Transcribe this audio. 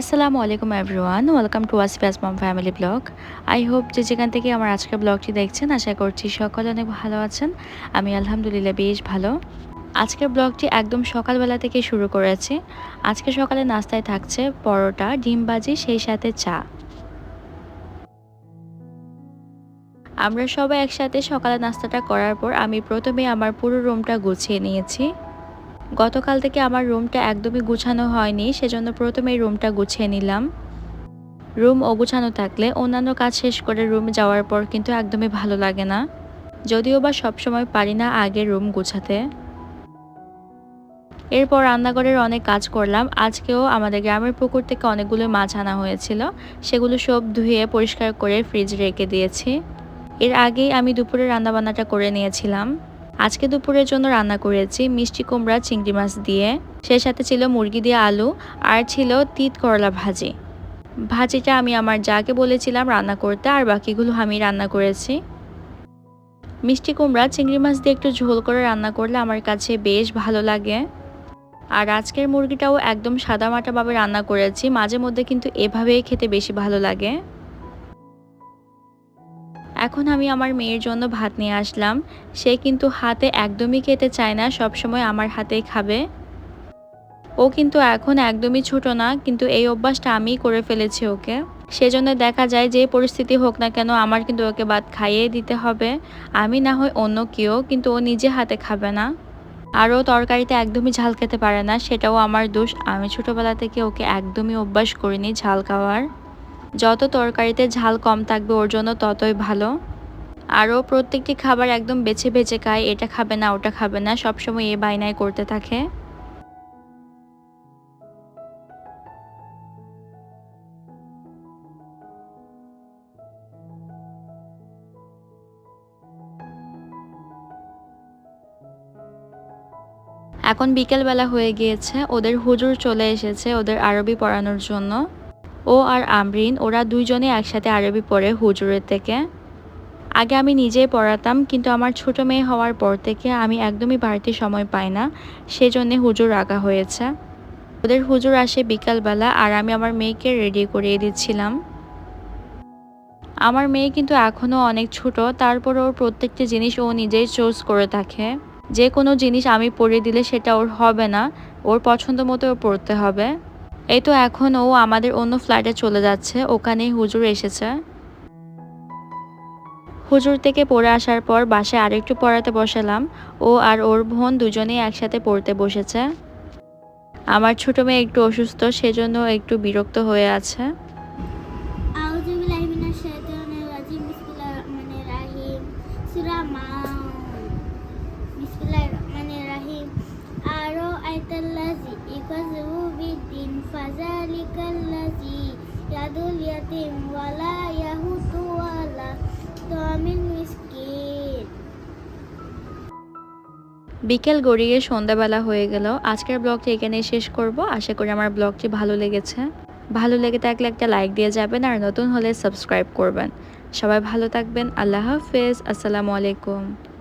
আসসালামু আলাইকুম everyone welcome to Wasif Asmam family blog I hope যে যেখান থেকে আমার আজকের ব্লগটি দেখছেন, আশা করছি সকলে অনেক ভালো আছেন। আমি আলহামদুলিল্লাহ বেশ ভালো। আজকের ব্লগটি একদম সকালবেলা থেকে শুরু করেছি। আজকে সকালে নাস্তায় থাকছে পরোটা, ডিম ভাজি, সেই সাথে চা। আমরা সবাই একসাথে সকালে নাস্তাটা করার পর আমি প্রথমে আমার পুরো রুমটা গুছিয়ে নিয়েছি। গতকাল থেকে আমার রুমটা একদমই গুছানো হয়নি, সেজন্য প্রথমে রুমটা গুছিয়ে নিলাম। রুম অগুছানো থাকলে অন্যান্য কাজ শেষ করে রুম যাওয়ার পর কিন্তু একদমই ভালো লাগে না। যদিও বা সবসময় পারি না আগে রুম গুছাতে। এরপর রান্নাঘরের অনেক কাজ করলাম। আজকেও আমাদের গ্রামের পুকুর থেকে অনেকগুলো মাছ আনা হয়েছিল। সেগুলো সব ধুয়ে পরিষ্কার করে ফ্রিজে রেখে দিয়েছি। এর আগেই আমি দুপুরে রান্নাবান্নাটা করে নিয়েছিলাম। আজকে দুপুরের জন্য রান্না করেছি মিষ্টি কুমড়া, চিংড়ি মাছ দিয়ে। সে সাথে ছিল মুরগি দিয়ে আলু আর ছিল তিত করলা ভাজি। ভাজিটা আমি আমার যাকে বলেছিলাম রান্না করতে, আর বাকিগুলো আমি রান্না করেছি। মিষ্টি কুমড়া, চিংড়ি মাছ দিয়ে একটু ঝোল করে রান্না করলে আমার কাছে বেশ ভালো লাগে। আর আজকের মুরগিটাও একদম সাদামাটাভাবে রান্না করেছি, মাঝে মধ্যে কিন্তু এভাবেই খেতে বেশি ভালো লাগে। এখন আমি আমার মেয়ের জন্য ভাত নিয়ে আসলাম। সে কিন্তু হাতে একদমই খেতে চায় না, সবসময় আমার হাতেই খাবে। ও কিন্তু এখন একদমই ছোট না, কিন্তু এই অভ্যাসটা আমিই করে ফেলেছি ওকে। সেজন্য দেখা যায় যে পরিস্থিতি হোক না কেন আমার কিন্তু ওকে ভাত খাইয়ে দিতে হবে। আমি না হয় অন্য কেউ, কিন্তু ও নিজে হাতে খাবে না। আরও তরকারিতে একদমই ঝাল খেতে পারে না, সেটাও আমার দোষ। আমি ছোটোবেলা থেকে ওকে একদমই অভ্যাস করিনি ঝাল খাওয়ার। যত তরকারিতে ঝাল কম থাকবে ওর জন্য ততই ভালো। আরও প্রত্যেকটি খাবার একদম বেছে বেছে খায়, এটা খাবে না, ওটা খাবে না, সবসময় এ বাইনায় করতে থাকে। এখন বিকেলবেলা হয়ে গিয়েছে, ওদের হুজুর চলে এসেছে ওদের আরবি পড়ানোর জন্য। ও আর আমরিন, ওরা দুইজনে একসাথে আরবি পড়ে হুজুরের থেকে। আগে আমি নিজেই পড়াতাম, কিন্তু আমার ছোট মেয়ে হওয়ার পর থেকে আমি একদমই বাড়তি সময় পাই না, সেজন্যে হুজুর রাখা হয়েছে। ওদের হুজুর আসে বিকালবেলা, আর আমি আমার মেয়েকে রেডি করিয়ে দিচ্ছিলাম। আমার মেয়ে কিন্তু এখনও অনেক ছোট, তারপর ওর প্রত্যেকটি জিনিস ও নিজেই চুজ করে থাকে। যে কোনো জিনিস আমি পরিয়ে দিলে সেটা ওর হবে না, ওর পছন্দ মতো পড়তে হবে। এই তো এখন ও আমাদের অন্য ফ্ল্যাটে চলে যাচ্ছে, ওখানেই হুজুর এসেছে। হুজুর থেকে পড়ে আসার পর বাসায় আরেকটু পড়াতে বসালাম, ও আর ওর বোন দুজনেই একসাথে পড়তে বসেছে। আমার ছোট মেয়ে একটু অসুস্থ, সেজন্য একটু বিরক্ত হয়ে আছে। আউযু বিল্লাহি বিকেল গড়িয়ে সন্ধ্যাবেলা হয়ে গেল। আজকের ব্লগটি এখানে শেষ করব। আশা করি আমার ব্লগটি ভালো লেগেছে। ভালো লেগে থাকলে একটা লাইক দিয়ে যাবেন আর নতুন হলে সাবস্ক্রাইব করবেন। সবাই ভালো থাকবেন। আল্লাহ হাফেজ। আসসালামু আলাইকুম।